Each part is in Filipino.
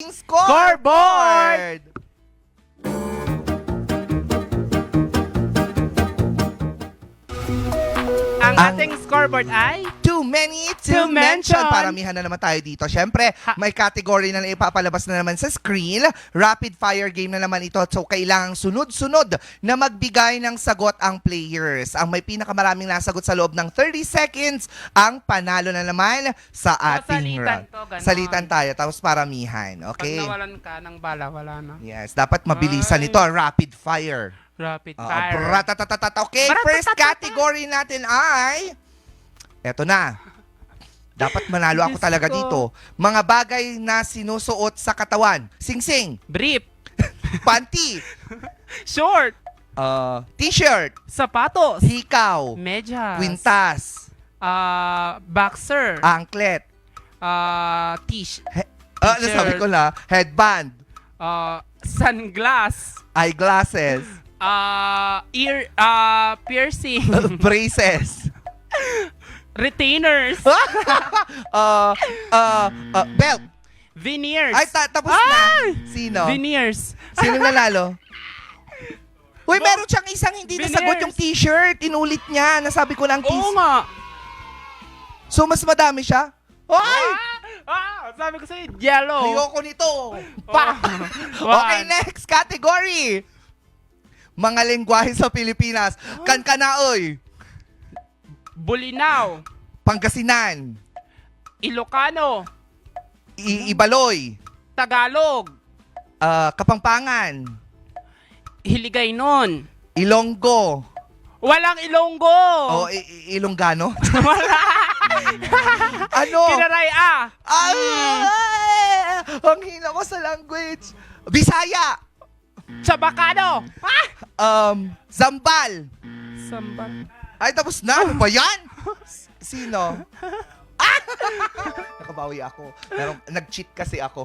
Scoreboard! Ang ating scoreboard ay Too many to, To mention. mention. Paramihan na naman tayo dito. Siyempre, Ha- may category na ipapalabas na naman sa screen. Rapid fire game na naman ito. So, kailangang sunod-sunod na magbigay ng sagot ang players. Ang may pinakamaraming nasagot sa loob ng 30 seconds, ang panalo na naman sa ating salitan round. to, ganon. Salitan tayo, tapos paramihan. pag Okay? nawalan ka ng bala, wala na. Yes, dapat mabilisan Ay. ito. Rapid fire. Rapid Oo, fire. bratatatata. Okay, first category natin ay... Eto na. Dapat manalo ako Diyos talaga ko. dito. Mga bagay na sinusuot sa katawan. Sing-sing, Brief. panty, Short. uh, t-shirt, Sapatos. hikaw, Medyas. kwintas, Ah, boxer. anklet, Ah, tish. ah, T-shirt. nasabi ko na, headband, Ah, sunglass. eyeglasses, Ah, ear ah piercing. braces, Retainers. uh, uh, uh, belt. Veneers. Ay, ta- tapos Ay! na. Sino? Veneers. Sino nanalo? Uy, meron siyang isang hindi Veneers. nasagot yung t-shirt. Inulit niya. Nasabi ko ng Oo t nga. So, mas madami siya? Ay! Ah, ah, sabi ko sa'yo, yellow. Ayoko nito. Pa! Oh. okay, next category. Mga lengguwahe sa Pilipinas. Kankanaoy. Bulinaw. Pangasinan. Ilocano. I- Ibaloy. Tagalog. ah, Kapampangan. Hiligay nun. Ilonggo. Walang Ilonggo. O, I- I- Ilonggano. Wala. ano? Kinaray ah. Ay! Ang hina ko sa language. Bisaya. Chabacano. Ah! Um, Zambal. Sambal. Ay, tapos na. Ano ba yan? S- Sino? Ah! Nakabawi ako. Pero nag-cheat kasi ako.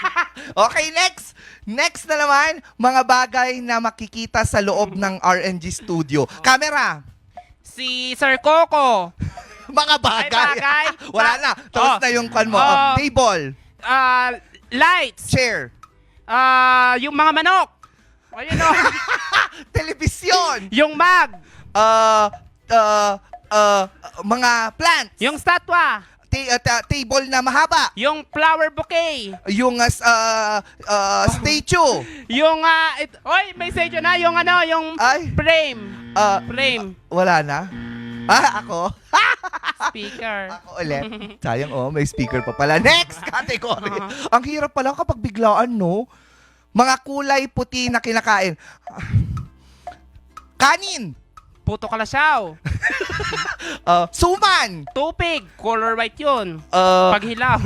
okay, next. Next na naman, mga bagay na makikita sa loob ng RNG studio. Camera. Si Sir Coco. Mga bagay. Ay, bagay. Wala na. Tapos Oh. na yung kan mo. Oh. Um, table. Ah, lights. Chair. Ah, yung mga manok. Ayun o. Television. yung mag. Uh, uh, uh, mga plants. Yung statwa. Ta- uh, ta- table na mahaba. Yung flower bouquet. Yung uh, uh, uh, statue. Yung, ah, it, oy, may sedyo na. Yung ano, yung Ay. frame. Uh, Frame. wala na. Ah, ako? Speaker. Ako ulit. Sayang oh, may speaker pa pala. Next category. Ang hirap pala kapag biglaan, no? Mga kulay puti na kinakain. Kanin. Puto kalasyaw. Uh, suman. Tupig. Color white yun. Uh, Paghilaw.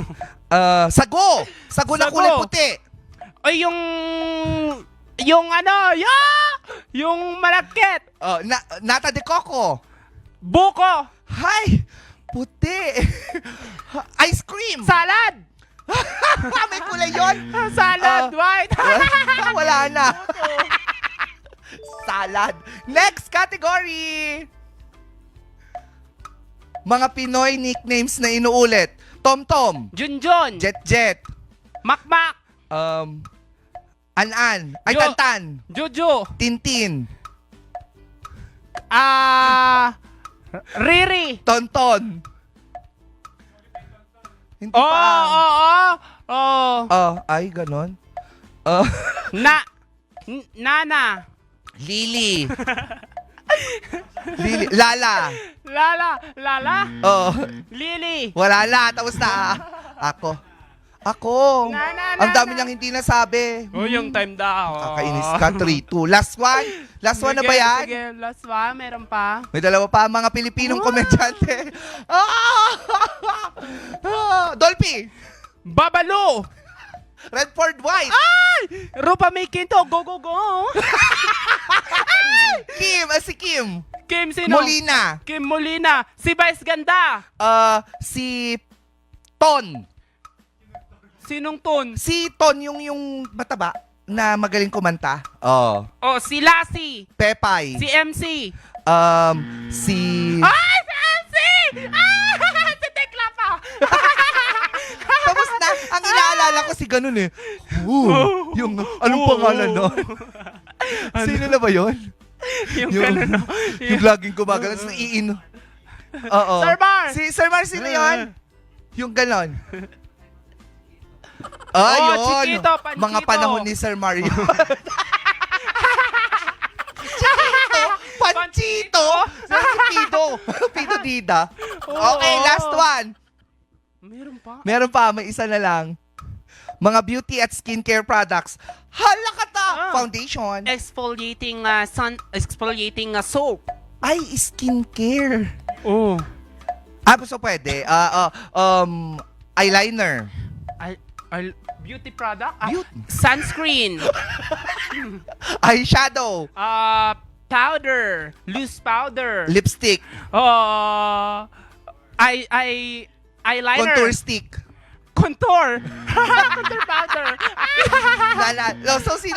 uh, sago. Sago na Sago. kulay puti. Ay, yung... Yung ano, ya! Yung malagkit. Uh, na, nata de coco. Buko. Hay! Puti. Ice cream. Salad. May kulay yon. Salad Ah. white. Wala na. Salad. Next category. Mga Pinoy nicknames na inuulit. Tom Tom, Junjun. Jet Jet, Makmak. um, An-An, ay Jo. Tantan, Juju. Tintin, Ah... Riri. Tonton. Hindi Oo, pa. oo, oo. Oh. Ah, ay, ganon. Ah, Na... N- Nana. Lily. Lily. Lala. Lala. Lala. Oh, Lily. wala na. Tapos na. Ako. Ako. Na, na, Ang na, dami na. niyang hindi nasabi. Oh, yung time daw. Kakainis ka. 3-2. Last one. Last one na ba yan? Sige, last one. Meron pa. May dalawa pa mga Pilipinong komedyante. Ah! Ah! Dolphy! Babalu. Redford White! Ay! Rupa may kinto. Go, go, go. Kim! Ah, si Kim! Kim sino? Molina! Kim Molina. Si Vice Ganda. Ah, si Ton! Sinong ton? Si Ton yung yung mataba na magaling kumanta. Oh. Oh, si Lassie. Pepay. Si MC. um, si... Ah! Si Tekla pa. Tapos na. Ang inaalala ko si ganun eh. Ooh, yung, anong Oo. pangalan no? Sino na ba yun? yung, Yung- ganun, no? Yung laging gumagano sa iin. Oo. Sir Mar! Si Sir Mar, sino yun? Yung ganon. Ah, Oh, yun. Chiquito, Panchito. Mga panahon ni Sir Mario. Chiquito, Panchito, Pido. Pido Dida. Okay, Oo. last one. Meron pa? Meron pa, may isa na lang. Mga beauty at skincare products. Hala ka ta! Ah. Foundation. Exfoliating uh, sun exfoliating uh, soap. Ay, skincare. Oh. Ah, so pwede. Ah, ah, um, eyeliner. I, I, beauty product? Ah, Beauty. sunscreen. Eyeshadow. uh, powder. Loose powder. Lipstick. Uh, I, I, eyeliner. Contour stick. Contour. Contour powder. Lala. So, sino